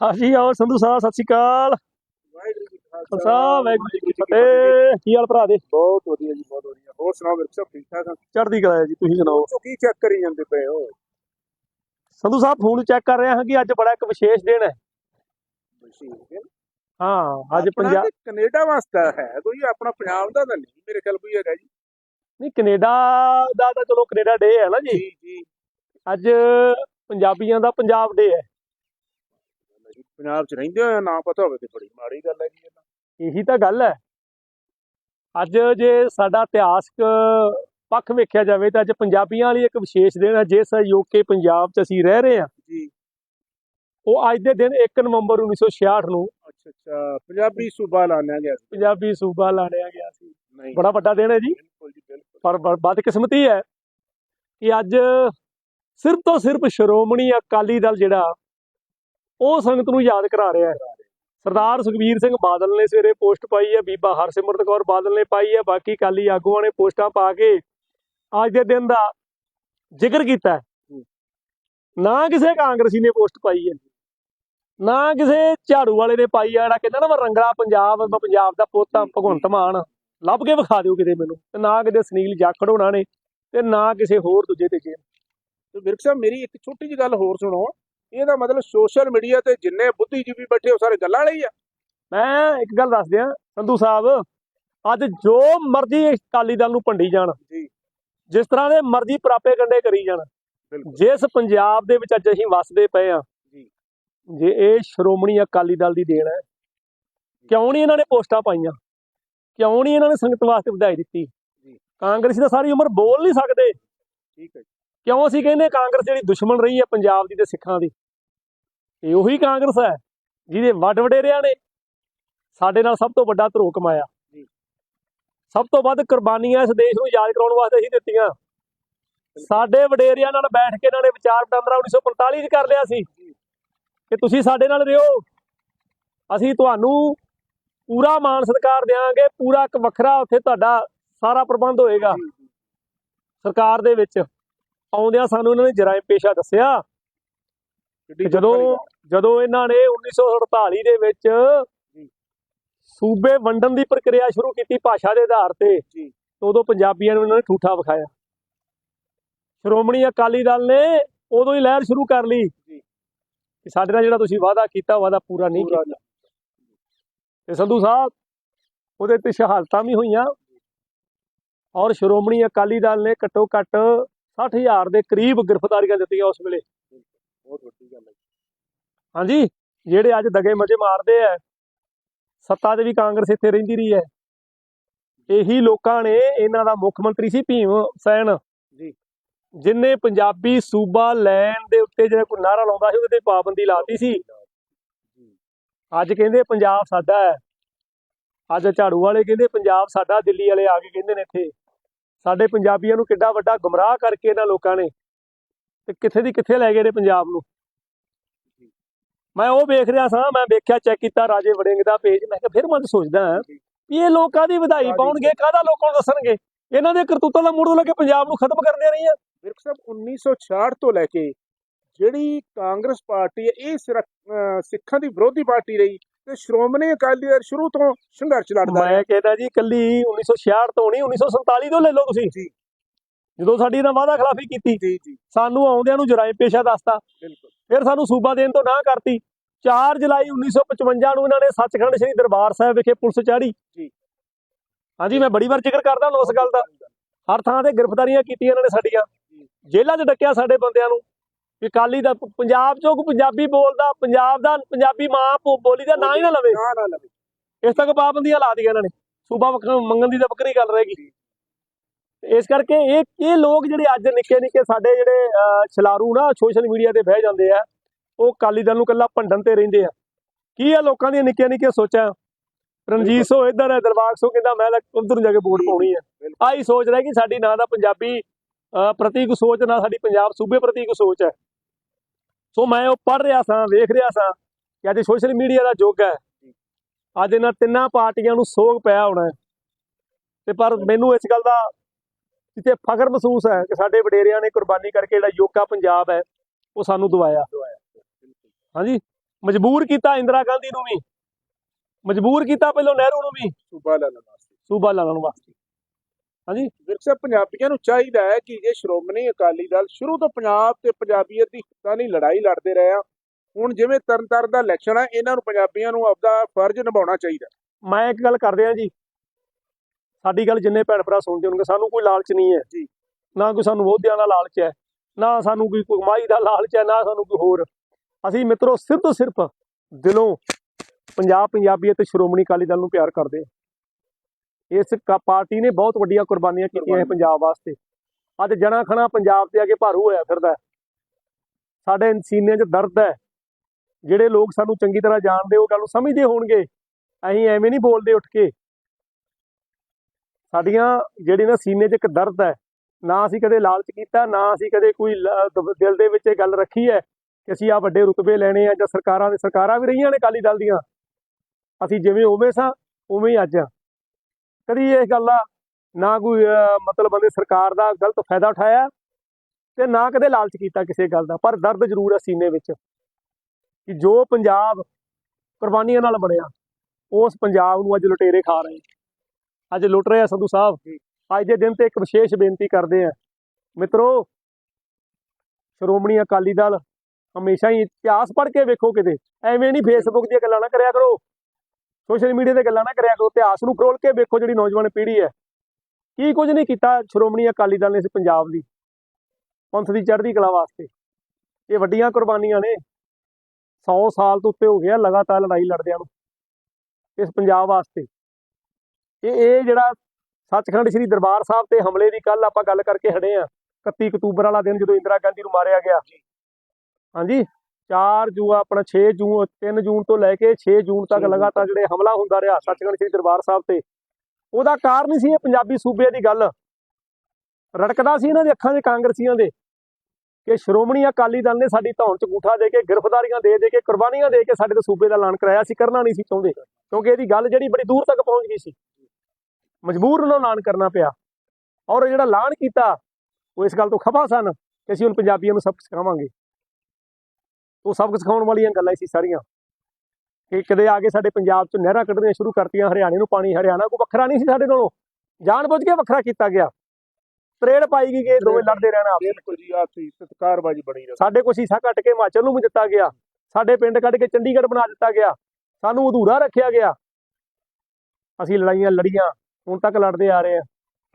ਹਾਂਜੀ ਆਓ ਸੰਧੂ ਸਾਹਿਬ ਸਤਿ ਸ਼੍ਰੀ ਅਕਾਲ। ਵਾਹਿਗੁਰੂ ਜੀ ਕਾ ਖਾਲਸਾ ਵਾਹਿਗੁਰੂ ਜੀ ਕੀ ਫਤਿਹ। ਕੀ ਹਾਲ ਭਰਾ ਦੇ? ਬਹੁਤ ਵਧੀਆ ਜੀ ਬਹੁਤ ਵਧੀਆ। ਹੋਰ ਸੁਣਾਓ ਵੀਰ ਸਭ ਠੀਕ ਠਾਕ ਆ? ਚੜ੍ਹਦੀ ਕਲਾ ਹੈ ਜੀ ਤੁਸੀਂ ਸੁਣਾਓ? ਕੀ ਚੈੱਕ ਕਰੀ ਜਾਂਦੇ ਪਏ ਹੋ? ਸੰਧੂ ਸਾਹਿਬ ਫੋਨ ਚੈੱਕ ਕਰ ਰਿਹਾ ਹਾਂ ਕਿ ਅੱਜ ਬੜਾ ਇੱਕ ਵਿਸ਼ੇਸ਼ ਦਿਨ ਹੈ। ਹਾਂ ਅੱਜ ਪੰਜਾਬ ਕੈਨੇਡਾ ਵਾਸਤੇ ਹੈ ਕੋਈ ਆਪਣਾ ਪੰਜਾਬ ਦਾ ਤਾਂ ਨਹੀਂ ਮੇਰੇ ਖਿਆਲ ਕੋਈ ਹੈਗਾ ਜੀ। ਨਹੀਂ ਕੈਨੇਡਾ ਦਾ ਤਾਂ ਚਲੋ ਕੈਨੇਡਾ ਡੇ ਹੈ ਨਾ ਜੀ ਜੀ। ਅੱਜ ਪੰਜਾਬੀਆਂ ਦਾ ਪੰਜਾਬ ਡੇ ਹੈ। ਪੰਜਾਬ 'ਚ ਰਹਿੰਦੇ ਹੋਏ ਨਾ ਪਤਾ ਹੋਵੇ ਤੇ ਬੜੀ ਮਾੜੀ ਗੱਲ ਹੈ ਜੀ ਇਹ ਤਾਂ ਗੱਲ ਹੈ। ਅੱਜ ਜੇ ਸਾਡਾ ਇਤਿਹਾਸਕ ਪੱਖ ਵੇਖਿਆ ਜਾਵੇ ਤਾਂ ਅੱਜ ਪੰਜਾਬੀਆਂ ਲਈ ਇੱਕ ਵਿਸ਼ੇਸ਼ ਦਿਨ ਹੈ ਜਿਸ ਯੋਕੇ ਪੰਜਾਬ 'ਚ ਅਸੀਂ ਰਹਿ ਰਹੇ ਹਾਂ। ਜੀ। ਉਹ ਅੱਜ ਦੇ ਦਿਨ 1 ਨਵੰਬਰ 1966 ਨੂੰ ਅੱਛਾ ਅੱਛਾ। ਪੰਜਾਬੀ ਸੂਬਾ ਲਾਣਿਆ ਗਿਆ ਸੀ। ਪੰਜਾਬੀ ਸੂਬਾ ਲਾੜਿਆ ਗਿਆ ਸੀ। ਬੜਾ ਵੱਡਾ ਦਿਨ ਹੈ ਜੀ। ਬਿਲਕੁਲ ਜੀ ਬਿਲਕੁਲ। ਪਰ ਬਦਕਿਸਮਤੀ ਹੈ ਕਿ ਅੱਜ ਸਿਰਫ ਤੋਂ ਸਿਰਫ ਸ਼੍ਰੋਮਣੀ ਅਕਾਲੀ ਦਲ ਜਿਹੜਾ, ਉਹ ਸੰਗਤ ਨੂੰ ਯਾਦ ਕਰਾ ਰਿਹਾ ਹੈ। ਸਰਦਾਰ ਸੁਖਬੀਰ ਸਿੰਘ ਬਾਦਲ ਨੇ ਸਵੇਰੇ ਪੋਸਟ ਪਾਈ ਹੈ, ਬੀਬਾ ਹਰਸਿਮਰਤ ਕੌਰ ਬਾਦਲ ਨੇ ਪਾਈ ਹੈ, ਬਾਕੀ ਅਕਾਲੀ ਆਗੂਆਂ ਨੇ ਪੋਸਟਾਂ ਪਾ ਕੇ ਅੱਜ ਦੇ ਦਿਨ ਦਾ ਜ਼ਿਕਰ ਕੀਤਾ ਨਾ ਕਿਸੇ ਕਾਂਗਰਸੀ ਨੇ ਪੋਸਟ ਪਾਈ ਹੈ, ਨਾ ਕਿਸੇ ਝਾੜੂ ਵਾਲੇ ਨੇ ਪਾਈ ਹੈ, ਜਿਹੜਾ ਕਹਿੰਦਾ ਨਾ ਮੈਂ ਰੰਗਲਾ ਪੰਜਾਬ, ਮੈਂ ਪੰਜਾਬ ਦਾ ਪੋਤਾ ਭਗਵੰਤ ਮਾਨ, ਲੱਭ ਕੇ ਵਿਖਾ ਦਿਓ ਕਿਤੇ ਮੈਨੂੰ, ਤੇ ਨਾ ਕਿਤੇ ਸੁਨੀਲ ਜਾਖੜ ਹੋਣਾ ਨੇ, ਤੇ ਨਾ ਕਿਸੇ ਹੋਰ ਦੂਜੇ ਤੇ ਜੇ। ਤੇ ਵਿਰਕ ਸਾਹਿਬ ਮੇਰੀ ਇੱਕ ਛੋਟੀ ਜਿਹੀ ਗੱਲ ਹੋਰ ਸੁਣੋ। ਇਹਦਾ ਮਤਲਬ ਸੋਸ਼ਲ ਮੀਡੀਆ ਤੇ ਜਿੰਨੇ ਬੁੱਧੀਜੀਵੀ ਬੈਠੇ ਉਹ ਸਾਰੇ ਗੱਲਾਂ ਵਾਲੇ ਹੀ ਆ। ਮੈਂ ਇੱਕ ਗੱਲ ਦੱਸ ਦਿਆਂ ਸੰਧੂ ਸਾਹਿਬ ਅੱਜ ਜੋ ਮਰਜ਼ੀ ਅਕਾਲੀ ਦਲ ਨੂੰ ਭੰਡੀ ਜਾਣ ਜੀ। ਜਿਸ ਤਰ੍ਹਾਂ ਦੇ ਮਰਜ਼ੀ ਪ੍ਰਾਪੇ ਕੰਡੇ ਕਰੀ ਜਾਣ ਜਿਸ ਪੰਜਾਬ ਦੇ ਵਿੱਚ ਅੱਜ ਅਸੀਂ ਵਸਦੇ ਪਏ ਆ ਜੀ। ਜੇ ਇਹ ਸ਼੍ਰੋਮਣੀ ਅਕਾਲੀ ਦਲ ਦੀ ਦੇਣ ਹੈ ਕਿਉਂ ਨਹੀਂ ਇਹਨਾਂ ਨੇ ਪੋਸਟਾਂ ਪਾਈਆਂ? ਕਿਉਂ ਨਹੀਂ ਇਹਨਾਂ ਨੇ ਸੰਗਤ ਵਾਸਤੇ ਵਧਾਈ ਦਿੱਤੀ? ਕਾਂਗਰਸੀ ਤਾਂ ਸਾਰੀ ਉਮਰ ਬੋਲ ਨਹੀਂ ਸਕਦੇ। ਠੀਕ ਹੈ। ਕਿਉਂ ਅਸੀਂ ਕਹਿੰਦੇ ਕਾਂਗਰਸ ਜਿਹੜੀ ਦੁਸ਼ਮਣ ਰਹੀ ਹੈ ਪੰਜਾਬ ਦੀ ਤੇ ਸਿੱਖਾਂ ਦੀ? ਇਹ ਉਹੀ ਕਾਂਗਰਸ ਹੈ ਜਿਹਦੇ ਵੱਡ ਵਡੇਰਿਆਂ ਨੇ ਸਾਡੇ ਨਾਲ ਸਭ ਤੋਂ ਵੱਡਾ ਧਰੋ ਕਮਾਇਆ। ਸਭ ਤੋਂ ਵੱਧ ਕੁਰਬਾਨੀਆਂ ਇਸ ਦੇਸ਼ ਨੂੰ ਯਾਦ ਕਰਾਉਣ ਵਾਸਤੇ ਅਸੀਂ ਦਿੱਤੀਆਂ। ਸਾਡੇ ਵਡੇਰਿਆਂ ਨਾਲ ਬੈਠ ਕੇ ਇਹਨਾਂ ਨੇ ਵਿਚਾਰ ਵਟਾਂਦਰਾ 1945 ਚ ਕਰ ਲਿਆ ਸੀ। ਕਿ ਤੁਸੀਂ ਸਾਡੇ ਨਾਲ ਰਹੋ। ਅਸੀਂ ਤੁਹਾਨੂੰ ਪੂਰਾ ਮਾਣ ਸਤਿਕਾਰ ਦੇਵਾਂਗੇ ਪੂਰਾ ਇੱਕ ਵੱਖਰਾ ਉੱਥੇ ਤੁਹਾਡਾ ਸਾਰਾ ਪ੍ਰਬੰਧ ਹੋਏਗਾ। ਸਰਕਾਰ ਦੇ ਵਿੱਚ। ਆਉਂਦਿਆਂ ਸਾਨੂੰ ਇਹਨਾਂ ਨੇ ਜਰਾਇਮ ਪੇਸ਼ਾ ਦੱਸਿਆ ਜਦੋਂ। ਜਦੋਂ ਇਹਨਾਂ ਨੇ 1948 ਦੇ ਵਿੱਚ ਸੂਬੇ ਵੰਡਣ ਦੀ ਪ੍ਰਕਿਰਿਆ ਸ਼ੁਰੂ ਕੀਤੀ ਭਾਸ਼ਾ ਦੇ ਆਧਾਰ ਤੇ ਉਦੋਂ ਪੰਜਾਬੀਆਂ ਨੂੰ ਇਹਨਾਂ ਨੇ ਠੂਠਾ ਵਿਖਾਇਆ। ਸ਼੍ਰੋਮਣੀ ਅਕਾਲੀ ਦਲ ਨੇ ਉਦੋਂ ਹੀ ਲਹਿਰ ਸ਼ੁਰੂ ਕਰ ਲਈ। ਕਿ ਸਾਡੇ ਨਾਲ ਜਿਹੜਾ ਤੁਸੀਂ ਵਾਅਦਾ ਕੀਤਾ ਵਾਅਦਾ ਪੂਰਾ ਨਹੀਂ ਕੀਤਾ। ਤੇ ਸੰਧੂ ਸਾਹਿਬ ਉਹਦੇ ਤੇ ਸ਼ਹਾਦਤਾਂ ਵੀ ਹੋਈਆਂ। ਔਰ ਸ਼੍ਰੋਮਣੀ ਅਕਾਲੀ ਦਲ ਨੇ ਘੱਟੋ ਘੱਟ 60000 ਦੇ ਕਰੀਬ ਗ੍ਰਿਫਤਾਰੀਆਂ ਦਿੱਤੀਆਂ ਉਸ ਵੇਲੇ। ਬਹੁਤ ਵੱਡੀ ਗੱਲ ਹੈ ਹਾਂਜੀ ਜਿਹੜੇ ਅੱਜ ਦਗੇ ਮਜੇ ਮਾਰਦੇ ਆ ਸੱਤਾ ਦੇ ਵੀ ਕਾਂਗਰਸ ਇੱਥੇ ਰਹਿੰਦੀ ਰਹੀ ਹੈ। ਇਹੀ ਲੋਕਾਂ ਨੇ ਇਹਨਾਂ ਦਾ ਮੁੱਖ ਮੰਤਰੀ ਸੀ ਭੀਮ ਸੈਨ। ਜੀ। ਜਿਨੇ ਪੰਜਾਬੀ ਸੂਬਾ ਲੈਣ ਦੇ ਉੱਤੇ ਜਿਹੜਾ ਕੋਈ ਨਾਰਾ ਲਾਉਂਦਾ ਸੀ ਉਹਦੇ ਤੇ ਪਾਬੰਦੀ ਲਾਤੀ ਸੀ। ਅੱਜ ਕਹਿੰਦੇ ਪੰਜਾਬ ਸਾਡਾ ਹੈ। ਅੱਜ ਝਾੜੂ ਵਾਲੇ ਕਹਿੰਦੇ ਪੰਜਾਬ ਸਾਡਾ ਦਿੱਲੀ ਵਾਲੇ ਆ ਕੇ ਕਹਿੰਦੇ ਨੇ ਇੱਥੇ। ਸਾਡੇ ਪੰਜਾਬੀਆਂ ਨੂੰ ਕਿੱਡਾ ਵੱਡਾ ਗੁੰਮਰਾਹ ਕਰਕੇ ਇਹਨਾਂ ਲੋਕਾਂ ਨੇ ਤੇ ਕਿੱਥੇ ਦੀ ਕਿੱਥੇ ਲੈ ਗਏ ਨੇ ਪੰਜਾਬ ਨੂੰ? ਮੈਂ ਉਹ ਵੇਖ ਰਿਹਾ ਸਾਂ ਮੈਂ ਵੇਖਿਆ ਚੈੱਕ ਕੀਤਾ ਰਾਜੇ ਵੜਿੰਗ ਦਾ ਪੇਜ ਮੈਂ ਕਿਹਾ ਫਿਰ ਮੈਂ ਸੋਚਦਾ ਵੀ ਇਹ ਲੋਕਾਂ ਦੀ ਵਧਾਈ? ਪਾਉਣਗੇ ਕਾਹਦਾ ਲੋਕਾਂ ਨੂੰ ਦੱਸਣਗੇ? ਇਹਨਾਂ ਦੇ ਕਰਤੂਤਾਂ ਦਾ ਮੂਡ ਲੈ ਕੇ ਪੰਜਾਬ ਨੂੰ ਖਤਮ ਕਰਦੇ ਰਹੀਆਂ ਵਿਰਕ ਸਾਹਿਬ 1966 ਤੋਂ ਲੈ ਕੇ ਜਿਹੜੀ ਕਾਂਗਰਸ ਪਾਰਟੀ ਹੈ ਇਹ ਸਿੱਖਾਂ ਦੀ ਵਿਰੋਧੀ ਪਾਰਟੀ ਰਹੀ। ਤੇ ਸ਼੍ਰੋਮਣੀ ਅਕਾਲੀ ਦਲ ਸ਼ੁਰੂ ਤੋਂ ਸੰਘਰਸ਼ ਲੜਦਾ ਮੈਂ ਕਹਿੰਦਾ ਜੀ ਕੱਲੀ 1966 ਤੋਂ ਨਹੀਂ 1947 ਤੋਂ ਲੈ ਲਓ ਤੁਸੀਂ। ਜੀ। ਜਦੋਂ ਸਾਡੀ ਇਹਨਾਂ ਵਾਅਦਾ ਖਿਲਾਫੀ ਕੀਤੀ ਜੀ ਜੀ। ਸਾਨੂੰ ਆਉਂਦਿਆਂ ਨੂੰ ਜਰਾਇਮ ਪੇਸ਼ਾ ਦੱਸਤਾ। ਬਿਲਕੁਲ। ਫਿਰ ਸਾਨੂੰ ਸੂਬਾ ਦੇਣ ਤੋਂ ਨਾ ਕਰਤੀ। 4 ਜੁਲਾਈ 1955 ਨੂੰ ਇਹਨਾਂ ਨੇ ਸੱਚਖੰਡ ਸ੍ਰੀ ਦਰਬਾਰ ਸਾਹਿਬ ਵਿਖੇ ਪੁਲਿਸ ਚਾੜੀ। ਜੀ। ਹਾਂਜੀ ਮੈਂ ਬੜੀ ਵਾਰ ਜ਼ਿਕਰ ਕਰਦਾ ਉਸ ਗੱਲ ਦਾ। ਹਰ ਥਾਂ ਤੇ ਗ੍ਰਿਫਤਾਰੀਆਂ ਕੀਤੀਆਂ ਇਹਨਾਂ ਨੇ ਸਾਡੀਆਂ। ਜੇਲ੍ਹਾਂ 'ਚ ਡੱਕਿਆ ਸਾਡੇ ਬੰਦਿਆਂ ਨੂੰ। ਵੀ ਕਾਲੀ ਦਾ ਪੰਜਾਬ 'ਚੋਂ ਪੰਜਾਬੀ ਬੋਲਦਾ ਪੰਜਾਬ ਦਾ ਪੰਜਾਬੀ ਮਾਂ ਬੋਲੀ ਦਾ ਨਾਂ ਹੀ ਨਾ ਲਵੇ। ਨਾ ਨਾ ਲਵੇ। ਇਸ ਤੱਕ ਪਾਬੰਦੀਆਂ ਲਾ ਦਿੱਤੀਆਂ ਇਹਨਾਂ ਨੇ। ਸੂਬਾ ਮੰਗਣ ਦੀ ਤਾਂ ਵੱਖਰੀ ਗੱਲ ਰਹਿ ਗਈ ਇਸ ਕਰਕੇ ਇਹ ਇਹ ਲੋਕ ਜਿਹੜੇ ਅੱਜ ਨਿੱਕੇ ਨਿੱਕੇ ਸਾਡੇ ਜਿਹੜੇ ਛਲਾਰੂ ਨਾ ਸੋਸ਼ਲ ਮੀਡੀਆ ਤੇ ਬਹਿ ਜਾਂਦੇ ਆ ਉਹ ਕਾਲੀ ਦਲ ਨੂੰ ਕੱਲਾ ਭੰਡਣ ਤੇ ਰਹਿੰਦੇ ਆ। ਕੀ ਆ ਲੋਕਾਂ ਦੀਆਂ ਨਿੱਕੀਆਂ ਨਿੱਕੀਆਂ ਸੋਚਾਂ? ਰਣਜੀਤ ਸੋ ਇੱਧਰ ਹੈ ਦਰਬਾਰ ਸੋ ਕਹਿੰਦਾ ਮੈਂ ਉਧਰ ਨੂੰ ਜਾ ਕੇ ਵੋਟ ਪਾਉਣੀ ਆ। ਆਹੀ ਸੋਚ ਰਿਹਾ ਕਿ ਸਾਡੀ ਨਾ ਦਾ ਪੰਜਾਬੀ ਪ੍ਰਤੀ ਕੋਈ ਸੋਚ ਨਾ ਸਾਡੀ ਪੰਜਾਬ ਸੂਬੇ ਪ੍ਰਤੀ ਕੋਈ ਸੋਚ ਹੈ। ਸੋ ਮੈਂ ਉਹ ਪੜ੍ਹ ਰਿਹਾ ਸਾਂ ਵੇਖ ਰਿਹਾ ਸਾਂ ਕਿ ਅੱਜ ਸੋਸ਼ਲ ਮੀਡੀਆ ਦਾ ਯੁੱਗ ਹੈ। ਅੱਜ ਇਹਨਾਂ ਤਿੰਨਾਂ ਪਾਰਟੀਆਂ ਨੂੰ ਸੋਗ ਪਿਆ ਹੋਣਾ ਤੇ ਪਰ ਮੈਨੂੰ ਇਸ ਗੱਲ ਦਾ ਕਿਤੇ ਫਖਰ ਮਹਿਸੂਸ ਹੈ ਕਿ ਸਾਡੇ ਵਡੇਰਿਆਂ ਨੇ ਕੁਰਬਾਨੀ ਕਰਕੇ ਜਿਹੜਾ ਯੋਕਾ ਪੰਜਾਬ ਹੈ ਉਹ ਸਾਨੂੰ ਦਵਾਇਆ। ਹਾਂਜੀ? ਮਜਬੂਰ ਕੀਤਾ ਇੰਦਰਾ ਗਾਂਧੀ ਨੂੰ ਵੀ। ਮਜਬੂਰ ਕੀਤਾ ਪਹਿਲਾਂ ਨਹਿਰੂ ਨੂੰ ਵੀ। ਸੂਬਾ ਲੈਣ ਵਾਸਤੇ ਸੂਬਾ ਲੈਣ ਵਾਸਤੇ ਹਾਂਜੀ ਵਿਰਕ ਸਾਹਿਬ ਪੰਜਾਬੀਆਂ ਨੂੰ ਚਾਹੀਦਾ ਹੈ ਕਿ ਜੇ ਸ਼੍ਰੋਮਣੀ ਅਕਾਲੀ ਦਲ ਸ਼ੁਰੂ ਤੋਂ ਪੰਜਾਬ ਤੇ ਪੰਜਾਬੀਅਤ ਦੀ ਹਿੱਤਾਂ ਲਈ ਲੜਾਈ ਲੜਦੇ ਰਹੇ ਆ। ਹੁਣ ਜਿਵੇਂ ਤਰਨਤਾਰਨ ਦਾ ਇਲੈਕਸ਼ਨ ਹੈ ਇਹਨਾਂ ਨੂੰ ਪੰਜਾਬੀਆਂ ਨੂੰ ਆਪਦਾ ਫਰਜ਼ ਨਿਭਾਉਣਾ ਚਾਹੀਦਾ। ਮੈਂ ਇੱਕ ਗੱਲ ਕਰਦੇ ਆ ਜੀ। ਸਾਡੀ ਗੱਲ ਜਿੰਨੇ ਭੈਣ ਭਰਾ ਸੁਣਦੇ ਹੋਣਗੇ ਸਾਨੂੰ ਕੋਈ ਲਾਲਚ ਨਹੀਂ ਹੈ। ਜੀ। ਨਾ ਕੋਈ ਸਾਨੂੰ ਅਹੁਦਿਆਂ ਦਾ ਲਾਲਚ ਹੈ ਨਾ ਸਾਨੂੰ ਕੋਈ ਕਮਾਈ ਦਾ ਲਾਲਚ ਹੈ ਨਾ ਸਾਨੂੰ ਕੋਈ ਹੋਰ। ਅਸੀਂ ਮਿੱਤਰੋ ਸਿਰਫ ਸਿਰਫ ਦਿਲੋਂ ਪੰਜਾਬ ਪੰਜਾਬੀਅਤ ਤੇ ਸ਼੍ਰੋਮਣੀ ਅਕਾਲੀ ਦਲ ਨੂੰ ਪਿਆਰ ਕਰਦੇ ਹਾਂ। ਇਸ ਕ- ਪਾਰਟੀ ਨੇ ਬਹੁਤ ਵੱਡੀਆਂ ਕੁਰਬਾਨੀਆਂ ਕੀਤੀਆਂ ਹੈ ਪੰਜਾਬ ਵਾਸਤੇ। ਅੱਜ ਜਣਾ ਖਣਾ ਪੰਜਾਬ ਤੇ ਆ ਕੇ ਭਾਰੂ ਹੋਇਆ ਫਿਰਦਾ। ਸਾਡੇ ਸੀਨਿਆਂ 'ਚ ਦਰਦ ਹੈ। ਜਿਹੜੇ ਲੋਕ ਸਾਨੂੰ ਚੰਗੀ ਤਰ੍ਹਾਂ ਜਾਣਦੇ ਉਹ ਗੱਲ ਨੂੰ ਸਮਝਦੇ ਹੋਣਗੇ। ਅਸੀਂ ਐਵੇਂ ਨਹੀਂ ਬੋਲਦੇ ਉੱਠ ਕੇ। ਸਾਡੀਆਂ ਜਿਹੜੀ ਨਾ ਸੀਨੇ 'ਚ ਇੱਕ ਦਰਦ ਹੈ ਨਾ ਅਸੀਂ ਕਦੇ ਲਾਲਚ ਕੀਤਾ ਨਾ ਅਸੀਂ ਕਦੇ ਕੋਈ ਦਿਲ ਦੇ ਵਿੱਚ ਇਹ ਗੱਲ ਰੱਖੀ ਹੈ ਕਿ ਅਸੀਂ ਆ ਵੱਡੇ ਰੁਤਬੇ ਲੈਣੇ ਆ ਜਾਂ ਸਰਕਾਰਾਂ ਦੇ ਸਰਕਾਰਾਂ ਵੀ ਰਹੀਆਂ ਨੇ ਅਕਾਲੀ ਦਲ ਦੀਆਂ। ਅਸੀਂ ਜਿਵੇਂ ਉਵੇਂ ਸਾਂ ਉਵੇਂ ਹੀ ਅੱਜ ਆ। ਕਦੀ ਇਹ ਗੱਲ ਆ। ਨਾ ਕੋਈ ਮਤਲਬ ਬੰਦੇ ਸਰਕਾਰ ਦਾ ਗਲਤ ਫਾਇਦਾ ਉਠਾਇਆ ਤੇ ਨਾ ਕਦੇ ਲਾਲਚ ਕੀਤਾ ਕਿਸੇ ਗੱਲ ਦਾ। ਪਰ ਦਰਦ ਜ਼ਰੂਰ ਹੈ ਸੀਨੇ ਵਿੱਚ ਕਿ ਜੋ ਪੰਜਾਬ ਕੁਰਬਾਨੀਆਂ ਨਾਲ ਬਣਿਆ ਉਸ ਪੰਜਾਬ ਨੂੰ ਅੱਜ ਲੁਟੇਰੇ ਖਾ ਰਹੇ। ਅੱਜ ਲੁੱਟ ਰਹੇ ਆ ਸੰਧੂ ਸਾਹਿਬ। ਅੱਜ ਦੇ ਦਿਨ ਤੇ ਇੱਕ ਵਿਸ਼ੇਸ਼ ਬੇਨਤੀ ਕਰਦੇ ਆ। ਮਿੱਤਰੋ ਸ਼੍ਰੋਮਣੀ ਅਕਾਲੀ ਦਲ ਹਮੇਸ਼ਾ ਹੀ ਇਤਿਹਾਸ ਪੜ੍ਹ ਕੇ ਵੇਖੋ ਕਿਤੇ। ਐਵੇਂ ਨਹੀਂ ਫੇਸਬੁੱਕ ਦੀਆਂ ਗੱਲਾਂ ਨਾ ਕਰਿਆ ਕਰੋ। ਸੋਸ਼ਲ ਮੀਡੀਆ ਤੇ ਗੱਲਾਂ ਨਾ ਕਰਿਆ ਕਰੋ, ਇਤਿਹਾਸ ਨੂੰ ਫਰੋਲ ਕੇ ਵੇਖੋ ਜਿਹੜੀ ਨੌਜਵਾਨ ਪੀੜ੍ਹੀ ਹੈ। ਕੀ ਕੁਝ ਨਹੀਂ ਕੀਤਾ ਸ਼੍ਰੋਮਣੀ ਅਕਾਲੀ ਦਲ ਨੇ ਇਸ ਪੰਜਾਬ ਦੀ, ਪੰਥ ਦੀ ਚੜ੍ਹਦੀ ਕਲਾ ਵਾਸਤੇ। ਇਹ ਵੱਡੀਆਂ ਕੁਰਬਾਨੀਆਂ ਨੇ। 100 ਸਾਲ ਤੋਂ ਉੱਤੇ ਹੋ ਗਿਆ ਲਗਾਤਾਰ ਲੜਾਈ ਲੜਦਿਆਂ ਨੂੰ, ਇਸ ਪੰਜਾਬ ਵਾਸਤੇ। ਇਹ ਇਹ ਜਿਹੜਾ ਸੱਚਖੰਡ ਸ੍ਰੀ ਦਰਬਾਰ ਸਾਹਿਬ ਤੇ ਹਮਲੇ ਦੀ ਕੱਲ ਆਪਾਂ ਗੱਲ ਕਰਕੇ ਹੜੇ ਆ 31 ਅਕਤੂਬਰ ਵਾਲਾ ਦਿਨ ਜਦੋਂ ਇੰਦਰਾ ਗਾਂਧੀ ਨੂੰ ਮਾਰਿਆ ਗਿਆ। ਹਾਂਜੀ? 4 ਜੂਨ ਆਪਣਾ 6 ਜੂਨ 3 ਜੂਨ ਤੋਂ ਲੈ ਕੇ 6 ਜੂਨ ਤੱਕ ਲਗਾਤਾਰ ਜਿਹੜੇ ਹਮਲਾ ਹੁੰਦਾ ਰਿਹਾ ਸੱਚਖੰਡ ਸ੍ਰੀ ਦਰਬਾਰ ਸਾਹਿਬ ਤੇ। ਉਹਦਾ ਕਾਰਨ ਹੀ ਸੀ ਇਹ ਪੰਜਾਬੀ ਸੂਬੇ ਦੀ ਗੱਲ। ਰੜਕਦਾ ਸੀ ਇਹਨਾਂ ਦੇ ਅੱਖਾਂ ਦੇ ਕਾਂਗਰਸੀਆਂ ਦੇ ਕਿ ਸ਼੍ਰੋਮਣੀ ਅਕਾਲੀ ਦਲ ਨੇ ਸਾਡੀ ਧੌਣ ਚ ਗੂਠਾ ਦੇ ਕੇ ਗ੍ਰਿਫਤਾਰੀਆਂ ਦੇ ਦੇ ਕੇ ਕੁਰਬਾਨੀਆਂ ਦੇ ਕੇ ਸਾਡੇ ਤੋਂ ਸੂਬੇ ਦਾ ਐਲਾਨ ਕਰਾਇਆ ਸੀ ਕਰਨਾ ਨਹੀਂ ਸੀ ਚਾਹੁੰਦੇ। ਕਿਉਂਕਿ ਇਹਦੀ ਗੱਲ ਜਿਹੜੀ ਬੜੀ ਦੂਰ ਤੱਕ ਪਹੁੰਚ ਗਈ ਸੀ। ਮਜਬੂਰ ਉਹਨਾਂ ਨੂੰ ਐਲਾਨ ਕਰਨਾ ਪਿਆ। ਔਰ ਜਿਹੜਾ ਐਲਾਨ ਕੀਤਾ ਉਹ ਇਸ ਗੱਲ ਤੋਂ ਖਫਾ ਸਨ ਕਿ ਅਸੀਂ ਹੁਣ ਪੰਜਾਬੀਆਂ ਨੂੰ ਸਬਕ ਸਿਖਾਵਾਂਗੇ। ਉਹ ਸਬਕ ਸਿਖਾਉਣ ਵਾਲੀਆਂ ਗੱਲਾਂ ਸੀ ਸਾਰੀਆਂ। ਕਿ ਕਦੇ ਆ ਕੇ ਸਾਡੇ ਪੰਜਾਬ 'ਚ ਨਹਿਰਾਂ ਕੱਢਣੀਆਂ ਸ਼ੁਰੂ ਕਰਤੀਆਂ ਹਰਿਆਣੇ ਨੂੰ ਪਾਣੀ ਹਰਿਆਣਾ ਕੋਈ ਵੱਖਰਾ ਨਹੀਂ ਸੀ ਸਾਡੇ ਨਾਲੋਂ। ਜਾਣਬੁੱਝ ਕੇ ਵੱਖਰਾ ਕੀਤਾ ਗਿਆ। ਤਰੇੜ ਪਾਈ ਗਈ ਕਿ ਦੋਵੇਂ ਲੜਦੇ ਰਹਿਣਾ। ਬਿਲਕੁਲ ਜੀ ਆਪਸੀ ਸਤਿਕਾਰਬਾਜ਼ੀ ਬਣੀ ਰਹੇ। ਸਾਡੇ ਕੋਲ ਹਿੱਸਾ ਘੱਟ ਕੇ ਹਿਮਾਚਲ ਨੂੰ ਵੀ ਦਿੱਤਾ ਗਿਆ। ਸਾਡੇ ਪਿੰਡ ਕੱਢ ਕੇ ਚੰਡੀਗੜ੍ਹ ਬਣਾ ਦਿੱਤਾ ਗਿਆ। ਸਾਨੂੰ ਅਧੂਰਾ ਰੱਖਿਆ ਗਿਆ। ਅਸੀਂ ਲੜਾਈਆਂ ਲੜੀਆਂ ਹੁਣ ਤੱਕ ਲੜਦੇ ਆ ਰਹੇ ਆ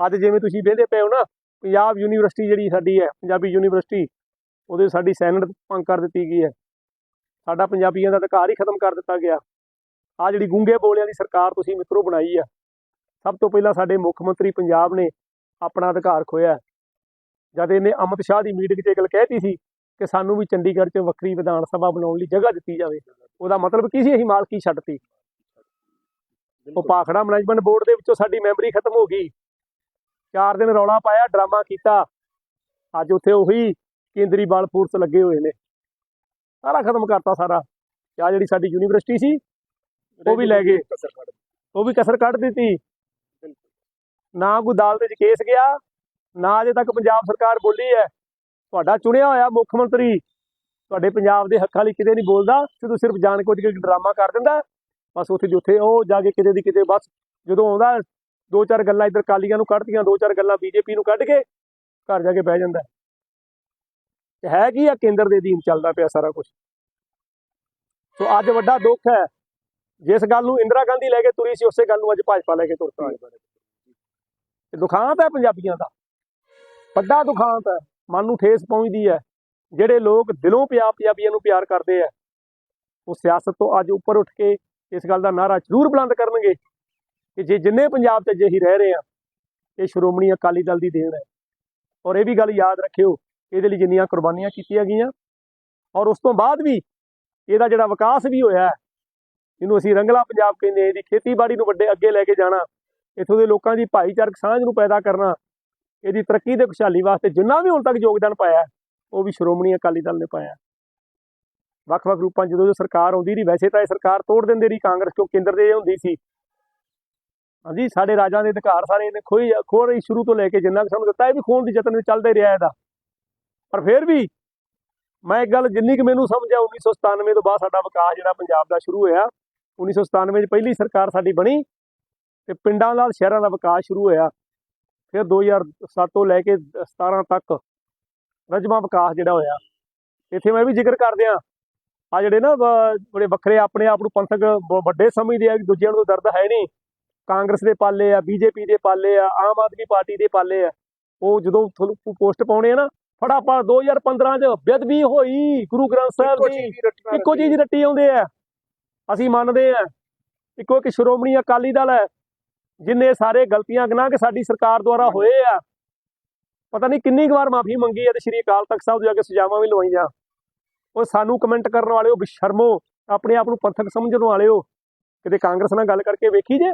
ਅੱਜ ਜਿਵੇਂ ਤੁਸੀਂ ਵੇਖਦੇ ਪਏ ਹੋ ਨਾ ਪੰਜਾਬ ਯੂਨੀਵਰਸਿਟੀ ਜਿਹੜੀ ਸਾਡੀ ਹੈ ਪੰਜਾਬੀ ਯੂਨੀਵਰਸਿਟੀ ਉਹਦੇ ਸਾਡੀ ਸੈਨਟ ਭੰਗ ਕਰ ਦਿੱਤੀ ਗਈ ਹੈ। ਸਾਡਾ ਪੰਜਾਬੀਆਂ ਦਾ ਅਧਿਕਾਰ ਹੀ ਖਤਮ ਕਰ ਦਿੱਤਾ ਗਿਆ। ਆ ਜਿਹੜੀ ਗੁੰਗੇ ਬੋਲਿਆਂ ਦੀ ਸਰਕਾਰ ਤੁਸੀਂ ਮਿੱਤਰੋ ਬਣਾਈ ਆ ਸਭ ਤੋਂ ਪਹਿਲਾਂ ਸਾਡੇ ਮੁੱਖ ਮੰਤਰੀ ਪੰਜਾਬ ਨੇ ਆਪਣਾ ਅਧਿਕਾਰ ਖੋਇਆ ਜਦ ਇਹਨੇ ਅਮਿਤ ਸ਼ਾਹ ਦੀ ਮੀਟਿੰਗ 'ਚ ਇਹ ਗੱਲ ਕਹਿਤੀ ਸੀ ਕਿ ਸਾਨੂੰ ਵੀ ਚੰਡੀਗੜ੍ਹ 'ਚ ਵੱਖਰੀ ਵਿਧਾਨ ਸਭਾ ਬਣਾਉਣ ਲਈ ਜਗ੍ਹਾ ਦਿੱਤੀ ਜਾਵੇ ਉਹਦਾ ਮਤਲਬ ਕੀ ਸੀ? ਅਸੀਂ ਮਾਲਕੀ ਛੱਡਤੀ ਉਹ ਪਾਖੜਾ ਮੈਨੇਜਮੈਂਟ ਬੋਰਡ ਦੇ ਵਿੱਚੋਂ ਸਾਡੀ ਮੈਂਬਰੀ ਖਤਮ ਹੋ ਗਈ। ਚਾਰ ਦਿਨ ਰੌਲਾ ਪਾਇਆ ਡਰਾਮਾ ਕੀਤਾ। ਅੱਜ ਉੱਥੇ ਉਹੀ ਕੇਂਦਰੀ ਬਾਲ ਫੋਰਸ ਲੱਗੇ ਹੋਏ ਨੇ। ਸਾਰਾ ਖਤਮ ਕਰਤਾ ਸਾਰਾ। ਆ ਜਿਹੜੀ ਸਾਡੀ ਯੂਨੀਵਰਸਿਟੀ ਸੀ ਉਹ ਵੀ ਲੈ ਗਏ। ਉਹ ਵੀ ਕਸਰ ਕੱਢ ਦਿੱਤੀ। ਨਾ ਕੋਈ ਅਦਾਲਤ 'ਚ ਕੇਸ ਗਿਆ ਨਾ ਅਜੇ ਤੱਕ ਪੰਜਾਬ ਸਰਕਾਰ ਬੋਲੀ ਹੈ। ਤੁਹਾਡਾ ਚੁਣਿਆ ਹੋਇਆ ਮੁੱਖ ਮੰਤਰੀ ਤੁਹਾਡੇ ਪੰਜਾਬ ਦੇ ਹੱਕਾਂ ਲਈ ਕਿਤੇ ਨਹੀਂ ਬੋਲਦਾ ਸਿਰਫ ਸਿਰਫ ਜਾਣ ਕੁਝ ਕੇ ਡਰਾਮਾ ਕਰ ਦਿੰਦਾ। ਬਸ ਉੱਥੇ ਉੱਥੇ ਉਹ ਜਾ ਕੇ ਕਿਤੇ ਦੀ ਕਿਤੇ ਬਸ ਜਦੋਂ ਆਉਂਦਾ ਦੋ ਚਾਰ ਗੱਲਾਂ ਇੱਧਰ ਕਾਲੀਆਂ ਨੂੰ ਕੱਢਤੀਆਂ ਦੋ ਚਾਰ ਗੱਲਾਂ ਬੀਜੇਪੀ ਨੂੰ ਕੱਢ ਕੇ ਘਰ ਜਾ ਕੇ ਬਹਿ ਜਾਂਦਾ। ਹੈ। ਕੀ ਆ ਕੇਂਦਰ ਦੇ ਅਧੀਨ ਚੱਲਦਾ ਪਿਆ ਸਾਰਾ ਕੁਝ ਸੋ ਅੱਜ ਵੱਡਾ ਦੁੱਖ ਹੈ। ਜਿਸ ਗੱਲ ਨੂੰ ਇੰਦਰਾ ਗਾਂਧੀ ਲੈ ਕੇ ਤੁਰੀ ਸੀ, ਉਸੇ ਗੱਲ ਨੂੰ ਅੱਜ ਭਾਜਪਾ ਲੈ ਕੇ ਤੁਰ ਪਈ ਹੈ ਤੇ ਦੁਖਾਂਤ ਹੈ ਪੰਜਾਬੀਆਂ ਦਾ। ਵੱਡਾ ਦੁਖਾਂਤ ਹੈ। ਮਨ ਨੂੰ ਠੇਸ ਪਹੁੰਚਦੀ ਹੈ। ਜਿਹੜੇ ਲੋਕ ਦਿਲੋਂ ਪਿਆ ਪੰਜਾਬੀਆਂ ਨੂੰ ਪਿਆਰ ਕਰਦੇ ਆ, ਉਹ ਸਿਆਸਤ ਤੋਂ ਅੱਜ ਉੱਪਰ ਉੱਠ ਕੇ ਇਸ ਗੱਲ ਦਾ ਨਾਰਾ ਜ਼ਰੂਰ ਬੁਲੰਦ ਕਰਨਗੇ ਕਿ ਜੇ ਜਿੰਨੇ ਪੰਜਾਬ 'ਚ ਜਿਹੀ ਰਹਿ ਰਹੇ ਆ, ਇਹ ਸ਼੍ਰੋਮਣੀ ਅਕਾਲੀ ਦਲ ਦੀ ਦੇਣ ਹੈ। ਔਰ ਇਹ ਵੀ ਗੱਲ ਯਾਦ ਰੱਖਿਓ ਇਹਦੇ ਲਈ ਜਿੰਨੀਆਂ ਕੁਰਬਾਨੀਆਂ ਕੀਤੀਆਂ ਗਈਆਂ। ਔਰ ਉਸ ਤੋਂ ਬਾਅਦ ਵੀ ਇਹਦਾ ਜਿਹੜਾ ਵਿਕਾਸ ਵੀ ਹੋਇਆ ਹੈ, ਇਹਨੂੰ ਅਸੀਂ ਰੰਗਲਾ ਪੰਜਾਬ ਕਹਿੰਦੇ ਇਹਦੀ ਖੇਤੀਬਾੜੀ ਨੂੰ ਵੱਡੇ ਅੱਗੇ ਲੈ ਕੇ ਜਾਣਾ ਇੱਥੋਂ ਦੇ ਲੋਕਾਂ ਦੀ ਭਾਈਚਾਰਕ ਸਾਂਝ ਨੂੰ ਪੈਦਾ ਕਰਨਾ ਇਹਦੀ ਤਰੱਕੀ ਤੇ ਖੁਸ਼ਹਾਲੀ ਵਾਸਤੇ ਜਿੰਨਾ ਵੀ ਹੁਣ ਤੱਕ ਯੋਗਦਾਨ ਪਾਇਆ ਉਹ ਵੀ ਸ਼੍ਰੋਮਣੀ ਅਕਾਲੀ ਦਲ ਨੇ ਪਾਇਆ। ਵੱਖ-ਵੱਖ ਰੂਪਾਂ 'ਚ ਜਦੋਂ ਜਦੋਂ ਸਰਕਾਰ ਆਉਂਦੀ ਰਹੀ ਵੈਸੇ ਤਾਂ ਇਹ ਸਰਕਾਰ ਤੋੜ ਦਿੰਦੇ ਰਹੀ ਕਾਂਗਰਸ ਕਿਉਂ ਕੇਂਦਰ ਦੇ ਹੁੰਦੀ ਸੀ। ਹਾਂਜੀ ਸਾਡੇ ਰਾਜਾਂ ਦੇ ਅਧਿਕਾਰ ਸਾਰੇ ਇਹਨੇ ਖੋਈ ਖੋਹ ਰਹੀ ਸ਼ੁਰੂ ਤੋਂ ਲੈ ਕੇ ਜਿੰਨਾ ਕੁ ਸਾਨੂੰ ਦਿੱਤਾ ਇਹ ਵੀ ਖੋਣ ਦੀ ਯਤਨ ਚੱਲਦੇ ਰਿਹਾ ਇਹਦਾ। ਪਰ ਫਿਰ ਵੀ ਮੈਂ ਇੱਕ ਗੱਲ ਜਿੰਨੀ ਕਿ ਮੈਨੂੰ ਸਮਝ ਆ 1997 ਤੋਂ ਬਾਅਦ ਸਾਡਾ ਵਿਕਾਸ ਜਿਹੜਾ ਪੰਜਾਬ ਦਾ ਸ਼ੁਰੂ ਹੋਇਆ 1997 ਚ ਪਹਿਲੀ ਸਰਕਾਰ ਸਾਡੀ ਬਣੀ ਤੇ ਪਿੰਡਾਂ ਨਾਲ ਸ਼ਹਿਰਾਂ ਦਾ ਵਿਕਾਸ ਸ਼ੁਰੂ ਹੋਇਆ। ਫਿਰ 2007 ਤੋਂ ਲੈ ਕੇ 17 ਤੱਕ ਰਜਮਾ ਵਿਕਾਸ ਜਿਹੜਾ ਹੋਇਆ। ਇੱਥੇ ਮੈਂ ਵੀ ਜ਼ਿਕਰ ਕਰਦਿਆਂ ਆ ਜਿਹੜੇ ਨਾ ਬ- ਬੜੇ ਵੱਖਰੇ ਆਪਣੇ ਆਪ ਨੂੰ ਪੰਥਕ ਵੱਡੇ ਸਮਝਦੇ ਆ ਕਿ ਦੂਜਿਆਂ ਨੂੰ ਦਰਦ ਹੈ ਨਹੀਂ। ਕਾਂਗਰਸ ਦੇ ਪਾਲੇ ਆ, ਬੀਜੇਪੀ ਦੇ ਪਾਲੇ ਆ, ਆਮ ਆਦਮੀ ਪਾਰਟੀ ਦੇ ਪਾਲੇ ਆ, ਉਹ ਜਦੋਂ ਤੁਹਾਨੂੰ ਪੋਸਟ ਪਾਉਣੇ ਆ ਨਾ ਫਟਾਫਟ 2015 ਚ ਬੇਅਦਬੀ ਹੋਈ ਗੁਰੂ ਗ੍ਰੰਥ ਸਾਹਿਬ ਇੱਕੋ ਦੀ। ਇੱਕੋ ਚੀਜ਼ ਰੱਟੀ ਆਉਂਦੇ ਆ। ਅਸੀਂ ਮੰਨਦੇ ਆ। ਇੱਕੋ ਇੱਕ ਸ਼੍ਰੋਮਣੀ ਅਕਾਲੀ ਦਲ ਹੈ ਜਿੰਨੇ ਸਾਰੇ ਗਲਤੀਆਂ ਗਨਾਹ ਕਿ ਸਾਡੀ ਸਰਕਾਰ ਦੁਆਰਾ ਹੋਏ ਆ। ਪਤਾ ਨਹੀਂ ਕਿੰਨੀ ਵਾਰ ਮਾਫੀ ਮੰਗੀ ਹੈ ਤੇ ਸ਼੍ਰੀ ਅਕਾਲ ਤਖਤ ਸਾਹਿਬ ਜਾ ਕੇ ਸਜ਼ਾਵਾਂ ਵੀ ਲਵਾਈਆਂ। ਉਹ ਸਾਨੂੰ ਕਮੈਂਟ ਕਰਨ ਵਾਲਿਓ ਬਸ਼ਰਮੋ ਆਪਣੇ ਆਪ ਨੂੰ ਪੰਥਕ ਸਮਝਣ ਵਾਲਿਓ ਕਿਤੇ ਕਾਂਗਰਸ ਨਾਲ ਗੱਲ ਕਰਕੇ ਵੇਖੀ ਜੇ?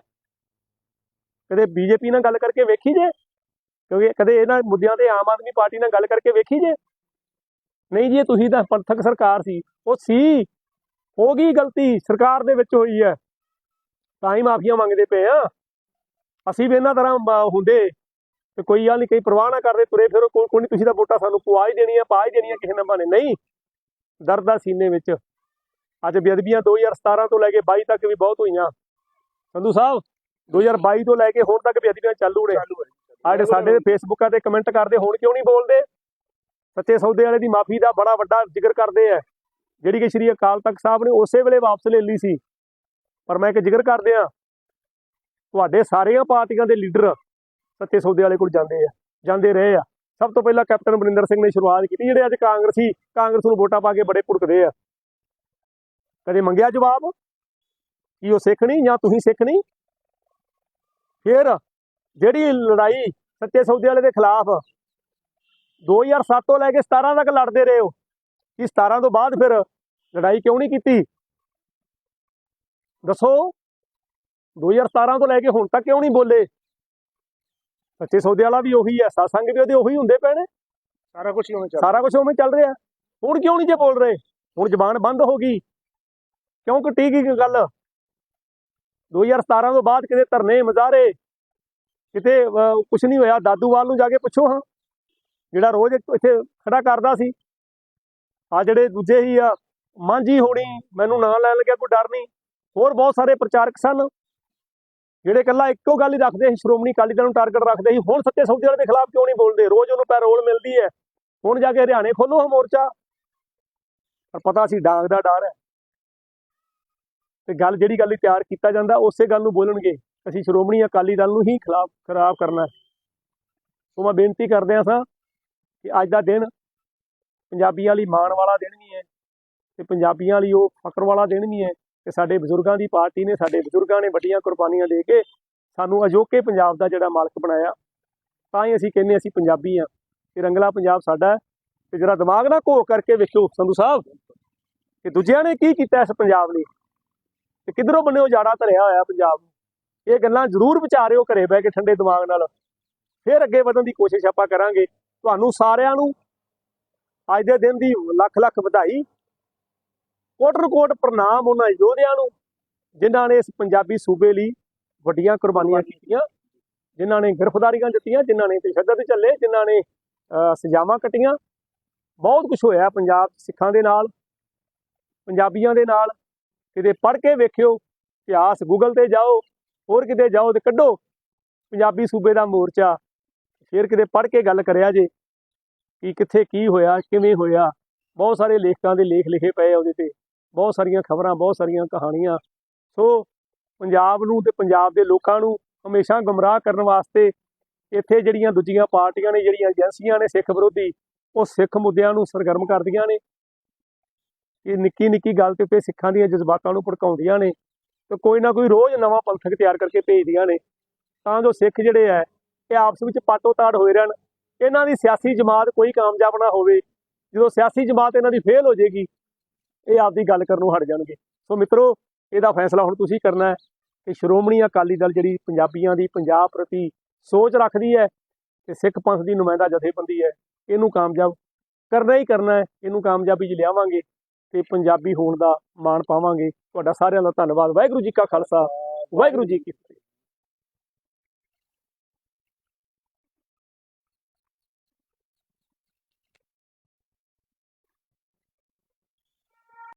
ਕਦੇ ਬੀਜੇਪੀ ਨਾਲ ਗੱਲ ਕਰਕੇ ਵੇਖੀ ਜੇ? ਕਿਉਂਕਿ ਕਦੇ ਇਹਨਾਂ ਮੁੱਦਿਆਂ ਤੇ ਆਮ ਆਦਮੀ ਪਾਰਟੀ ਨਾਲ ਗੱਲ ਕਰਕੇ ਵੇਖੀ ਜੇ? ਨਹੀਂ ਜੀ ਤੁਸੀਂ ਤਾਂ ਪੰਥਕ ਸਰਕਾਰ ਸੀ। ਉਹ ਸੀ, ਹੋ ਗਈ ਗਲਤੀ, ਸਰਕਾਰ ਦੇ ਵਿੱਚ ਹੋਈ ਹੈ। ਤਾਂ ਹੀ ਮਾਫੀਆਂ ਮੰਗਦੇ ਪਏ ਆ ਅਸੀਂ ਵੀ ਇਹਨਾਂ ਤਰ੍ਹਾਂ ਹੁੰਦੇ ਤੇ ਕੋਈ ਗੱਲ ਨਹੀਂ, ਕਈ ਪਰਵਾਹ ਨਾ ਕਰਦੇ, ਤੁਰੇ ਫਿਰੋ, ਕੋਈ ਕੋਈ ਨੀ, ਤੁਸੀਂ ਤਾਂ ਵੋਟਾਂ ਸਾਨੂੰ ਪਵਾ ਹੀ ਦੇਣੀਆਂ, ਪਾ ਹੀ ਦੇਣੀਆਂ ਕਿਸੇ ਨਾ ਬਹਾਨੇ। ਨਹੀਂ ਦਰਦ ਆ ਸੀਨੇ ਵਿੱਚ। ਅੱਜ ਬੇਅਦਬੀਆਂ 2017 ਤੋਂ ਲੈ ਕੇ 22 ਤੱਕ ਵੀ ਬਹੁਤ ਹੋਈਆਂ। ਸੰਧੂ ਸਾਹਿਬ 2022 ਤੋਂ ਲੈ ਕੇ ਹੁਣ ਤੱਕ ਬੇਅਦਬੀਆਂ ਚਾਲੂ ਨੇ। ਚਾਲੂ ਸਾਡੇ ਫੇਸਬੁੱਕਾਂ ਤੇ ਕਮੈਂਟ ਕਰਦੇ, ਹੁਣ ਕਿਉਂ ਨਹੀਂ ਬੋਲਦੇ? ਸੱਚੇ ਸੌਦੇ ਵਾਲੇ ਦੀ ਮਾਫੀ ਦਾ ਬੜਾ ਵੱਡਾ ਜ਼ਿਕਰ ਕਰਦੇ ਆ। ਜਿਹੜੀ ਕਿ ਸ਼੍ਰੀ ਅਕਾਲ ਤਖਤ ਸਾਹਿਬ ਨੇ ਉਸੇ ਵੇਲੇ ਵਾਪਸ ਲੈ ਲਈ ਸੀ। ਪਰ ਮੈਂ ਇੱਕ ਜ਼ਿਕਰ ਕਰਦੇ ਆ, ਤੁਹਾਡੇ ਸਾਰੀਆਂ ਪਾਰਟੀਆਂ ਦੇ ਲੀਡਰ ਸੱਚੇ ਸੌਦੇ ਵਾਲੇ ਕੋਲ ਜਾਂਦੇ ਆ, ਜਾਂਦੇ ਰਹੇ ਆ। ਸਭ ਤੋਂ ਪਹਿਲਾਂ ਕੈਪਟਨ ਅਮਰਿੰਦਰ ਸਿੰਘ ਨੇ ਸ਼ੁਰੂਆਤ ਕੀਤੀ, ਜਿਹੜੇ ਅੱਜ ਕਾਂਗਰਸੀ, ਕਾਂਗਰਸ ਨੂੰ ਵੋਟਾਂ ਪਾ ਕੇ ਬੜੇ ਭੁੜਕਦੇ ਆ। ਕਦੇ ਮੰਗਿਆ ਜਵਾਬ? ਕੀ ਉਹ ਸਿੱਖ ਨਹੀਂ ਜਾਂ ਤੁਸੀਂ ਸਿੱਖ ਨਹੀਂ? ਫਿਰ ਜਿਹੜੀ ਲੜਾਈ ਸੱਚੇ ਸੌਦੇ ਵਾਲੇ ਦੇ ਖਿਲਾਫ 2007 ਤੋਂ ਲੈ ਕੇ 17 ਤੱਕ ਲੜਦੇ ਰਹੇ ਹੋ ਕਿ 17 ਤੋਂ ਬਾਅਦ ਫਿਰ ਲੜਾਈ ਕਿਉਂ ਨਹੀਂ ਕੀਤੀ? ਦੱਸੋ 2017 ਤੋਂ ਲੈ ਕੇ ਹੁਣ ਤੱਕ ਕਿਉਂ ਨਹੀਂ ਬੋਲੇ? ਸੱਚੇ ਸੌਦੇ ਵਾਲਾ ਵੀ ਉਹੀ ਹੈ ਸਾਸੰਗ ਵੀ ਉਹਦੇ ਉਹੀ ਹੁੰਦੇ ਪਏ ਨੇ। ਸਾਰਾ ਕੁਝ ਹੋਣਾ ਚਾਹੀਦਾ ਸਾਰਾ ਕੁਝ ਉਵੇਂ ਚੱਲ ਰਿਹਾ। ਹੁਣ ਕਿਉਂ ਨਹੀਂ ਜੇ ਬੋਲ ਰਹੇ? ਹੁਣ ਜ਼ਬਾਨ ਬੰਦ ਹੋ ਗਈ। ਕਿਉਂ ਕੱਟੀ ਗਈ ਗੱਲ? 2017 ਤੋਂ ਬਾਅਦ ਕਿਤੇ ਧਰਨੇ ਮੁਜ਼ਾਹਰੇ ਕਿਤੇ ਕੁਝ ਨਹੀਂ ਹੋਇਆ। ਦਾਦੂਵਾਲ ਨੂੰ ਜਾ ਕੇ ਪੁੱਛੋ, ਹਾਂ। ਜਿਹੜਾ ਰੋਜ਼ ਇੱਥੇ ਖੜਾ ਕਰਦਾ ਸੀ। ਆ ਜਿਹੜੇ ਦੂਜੇ ਹੀ ਆ ਮਾਂਝੀ ਹੋਣੀ, ਮੈਨੂੰ ਨਾਂ ਲੈਣ ਲੱਗਿਆ, ਕੋਈ ਡਰ ਨਹੀਂ। ਹੋਰ ਬਹੁਤ ਸਾਰੇ ਪ੍ਰਚਾਰਕ ਸਨ। ਜਿਹੜੇ ਇਕੱਲਾ ਇੱਕੋ ਗੱਲ ਹੀ ਰੱਖਦੇ ਸੀ, ਸ਼੍ਰੋਮਣੀ ਅਕਾਲੀ ਦਲ ਨੂੰ ਟਾਰਗੇਟ ਰੱਖਦੇ ਸੀ। ਹੁਣ ਸੱਤੇ ਸੌਦੇ ਵਾਲੇ ਦੇ ਖਿਲਾਫ ਕਿਉਂ ਨਹੀਂ ਬੋਲਦੇ? ਰੋਜ਼ ਉਹਨੂੰ ਪੈਰੋਲ ਮਿਲਦੀ ਹੈ। ਹੁਣ ਜਾ ਕੇ ਹਰਿਆਣੇ ਖੋਲੋ ਹਾਂ ਮੋਰਚਾ। ਪਰ ਪਤਾ ਸੀ, ਡਾਂਗ ਦਾ ਡਰ ਹੈ। ਤੇ ਗੱਲ ਜਿਹੜੀ ਗੱਲ ਤਿਆਰ ਕੀਤਾ ਜਾਂਦਾ, ਉਸੇ ਗੱਲ ਨੂੰ ਬੋਲਣਗੇ। ਅਸੀਂ ਸ਼੍ਰੋਮਣੀ ਅਕਾਲੀ ਦਲ ਨੂੰ ਹੀ ਖਿਲਾਫ, ਖਰਾਬ ਕਰਨਾ ਸੋ ਮੈਂ ਬੇਨਤੀ ਕਰਦੇ ਹਾਂ ਸਾਂ ਕਿ ਅੱਜ ਦਾ ਦਿਨ ਪੰਜਾਬੀਆਂ ਲਈ ਮਾਣ ਵਾਲਾ ਦਿਨ ਵੀ ਹੈ ਤੇ ਪੰਜਾਬੀਆਂ ਲਈ ਉਹ ਫਕਰ ਵਾਲਾ ਦਿਨ ਵੀ ਹੈ ਕਿ ਸਾਡੇ ਬਜ਼ੁਰਗਾਂ ਦੀ ਪਾਰਟੀ ਨੇ, ਸਾਡੇ ਬਜ਼ੁਰਗਾਂ ਨੇ ਵੱਡੀਆਂ ਕੁਰਬਾਨੀਆਂ ਦੇ ਕੇ ਸਾਨੂੰ ਅਜੋਕੇ ਪੰਜਾਬ ਦਾ ਜਿਹੜਾ ਮਾਲਕ ਬਣਾਇਆ। ਤਾਂ ਹੀ ਅਸੀਂ ਕਹਿੰਦੇ ਅਸੀਂ ਪੰਜਾਬੀ ਹਾਂ ਤੇ ਰੰਗਲਾ ਪੰਜਾਬ ਸਾਡਾ ਹੈ ਤੇ ਜਰਾ ਦਿਮਾਗ ਨਾ ਘੋ ਕਰਕੇ ਵੇਖੋ ਸੰਧੂ ਸਾਹਿਬ ਕਿ ਦੂਜਿਆਂ ਨੇ ਕੀ ਕੀਤਾ ਇਸ ਪੰਜਾਬ ਲਈ ਤੇ ਕਿਧਰੋਂ ਬੰਨੇ ਉਜਾੜਾ ਧਰਿਆ ਹੋਇਆ ਪੰਜਾਬ ਨੂੰ। ਇਹ ਗੱਲਾਂ ਜ਼ਰੂਰ ਵਿਚਾਰਿਓ ਘਰੇ ਬਹਿ ਕੇ ਠੰਡੇ ਦਿਮਾਗ ਨਾਲ। ਫਿਰ ਅੱਗੇ ਵਧਣ ਦੀ ਕੋਸ਼ਿਸ਼ ਆਪਾਂ ਕਰਾਂਗੇ। ਤੁਹਾਨੂੰ ਸਾਰਿਆਂ ਨੂੰ ਅੱਜ ਦੇ ਦਿਨ ਦੀ ਲੱਖ ਲੱਖ ਵਧਾਈ। ਕੋਟਰ ਕੋਟ ਪ੍ਰਣਾਮ ਉਹਨਾਂ ਯੋਧਿਆਂ ਨੂੰ, ਜਿਨ੍ਹਾਂ ਨੇ ਇਸ ਪੰਜਾਬੀ ਸੂਬੇ ਲਈ ਵੱਡੀਆਂ ਕੁਰਬਾਨੀਆਂ ਕੀਤੀਆਂ, ਜਿਨ੍ਹਾਂ ਨੇ ਗ੍ਰਿਫਤਾਰੀਆਂ ਦਿੱਤੀਆਂ, ਜਿਨ੍ਹਾਂ ਨੇ ਤਸ਼ੱਦਦ ਚੱਲੇ ਜਿਨ੍ਹਾਂ ਨੇ ਸਜ਼ਾਵਾਂ ਕੱਟੀਆਂ। ਬਹੁਤ ਕੁਝ ਹੋਇਆ ਪੰਜਾਬ ਸਿੱਖਾਂ ਦੇ ਨਾਲ, ਪੰਜਾਬੀਆਂ ਦੇ ਨਾਲ। ਕਿਤੇ ਪੜ੍ਹ ਕੇ ਵੇਖਿਓ, ਇਤਿਹਾਸ ਗੂਗਲ ਤੇ ਜਾਓ ਹੋਰ ਕਿਤੇ ਜਾਓ ਤੇ ਕੱਢੋ। ਪੰਜਾਬੀ ਸੂਬੇ ਦਾ ਮੋਰਚਾ। ਫਿਰ ਕਿਤੇ ਪੜ੍ਹ ਕੇ ਗੱਲ ਕਰਿਆ ਜੇ। ਕਿ ਕਿੱਥੇ ਕੀ ਹੋਇਆ, ਕਿਵੇਂ ਹੋਇਆ। ਬਹੁਤ ਸਾਰੇ ਲੇਖਕਾਂ ਦੇ ਲੇਖ ਲਿਖੇ ਪਏ ਆ ਉਹਦੇ ਤੇ। ਬਹੁਤ ਸਾਰੀਆਂ ਖਬਰਾਂ, ਬਹੁਤ ਸਾਰੀਆਂ ਕਹਾਣੀਆਂ। ਸੋ ਪੰਜਾਬ ਨੂੰ ਤੇ ਪੰਜਾਬ ਦੇ ਲੋਕਾਂ ਨੂੰ ਹਮੇਸ਼ਾ ਗੁੰਮਰਾਹ ਕਰਨ ਵਾਸਤੇ ਇੱਥੇ ਜਿਹੜੀਆਂ ਦੂਜੀਆਂ ਪਾਰਟੀਆਂ ਨੇ, ਜਿਹੜੀਆਂ ਏਜੰਸੀਆਂ ਨੇ ਸਿੱਖ ਵਿਰੋਧੀ, ਉਹ ਸਿੱਖ ਮੁੱਦਿਆਂ ਨੂੰ ਸਰਗਰਮ ਕਰਦੀਆਂ ਨੇ। ਇਹ ਨਿੱਕੀ ਨਿੱਕੀ ਗੱਲ ਤੇ ਉੱਤੇ ਸਿੱਖਾਂ ਦੀਆਂ ਜਜ਼ਬਾਤਾਂ ਨੂੰ ਭੜਕਾਉਂਦੀਆਂ ਨੇ। ਤੇ ਕੋਈ ਨਾ ਕੋਈ ਰੋਜ਼ ਨਵਾਂ ਪੰਥਕ ਤਿਆਰ ਕਰਕੇ ਭੇਜਦੀਆਂ ਨੇ। ਤਾਂ ਜੋ ਸਿੱਖ ਜਿਹੜੇ ਆ ਇਹ ਆਪਸ ਵਿੱਚ ਪਾਟੋ ਤਾੜ ਹੋਏ ਰਹਿਣ। ਇਹਨਾਂ ਦੀ ਸਿਆਸੀ ਜਮਾਤ ਕੋਈ ਕਾਮਯਾਬ ਨਾ ਹੋਵੇ। ਜਦੋਂ ਸਿਆਸੀ ਜਮਾਤ ਇਹਨਾਂ ਦੀ ਫੇਲ ਹੋ ਜਾਏਗੀ, ਇਹ ਆਪਦੀ ਗੱਲ ਕਰਨੋਂ ਹਟ ਜਾਣਗੇ। ਸੋ ਮਿੱਤਰੋ, ਇਹਦਾ ਫੈਸਲਾ ਹੁਣ ਤੁਸੀਂ ਕਰਨਾ ਹੈ ਕਿ ਸ਼੍ਰੋਮਣੀ ਅਕਾਲੀ ਦਲ ਜਿਹੜੀ ਪੰਜਾਬੀਆਂ ਦੀ ਪੰਜਾਬ ਪ੍ਰਤੀ ਸੋਚ ਰੱਖਦੀ ਹੈ ਤੇ ਸਿੱਖ ਪੰਥ ਦੀ ਨੁਮਾਇੰਦਾ ਜਥੇਬੰਦੀ ਹੈ ਇਹਨੂੰ ਕਾਮਯਾਬ ਕਰਨਾ ਹੀ ਕਰਨਾ ਹੈ ਇਹਨੂੰ ਕਾਮਯਾਬੀ 'ਚ ਲਿਆਵਾਂਗੇ। ਤੇ ਪੰਜਾਬੀ ਹੋਣ ਦਾ ਮਾਣ ਪਾਵਾਂਗੇ। ਤੁਹਾਡਾ ਸਾਰਿਆਂ ਦਾ ਧੰਨਵਾਦ। ਵਾਹਿਗੁਰੂ ਜੀ ਕਾ ਖਾਲਸਾ। ਵਾਹਿਗੁਰੂ ਜੀ ਕੀ ਫਤਿਹ।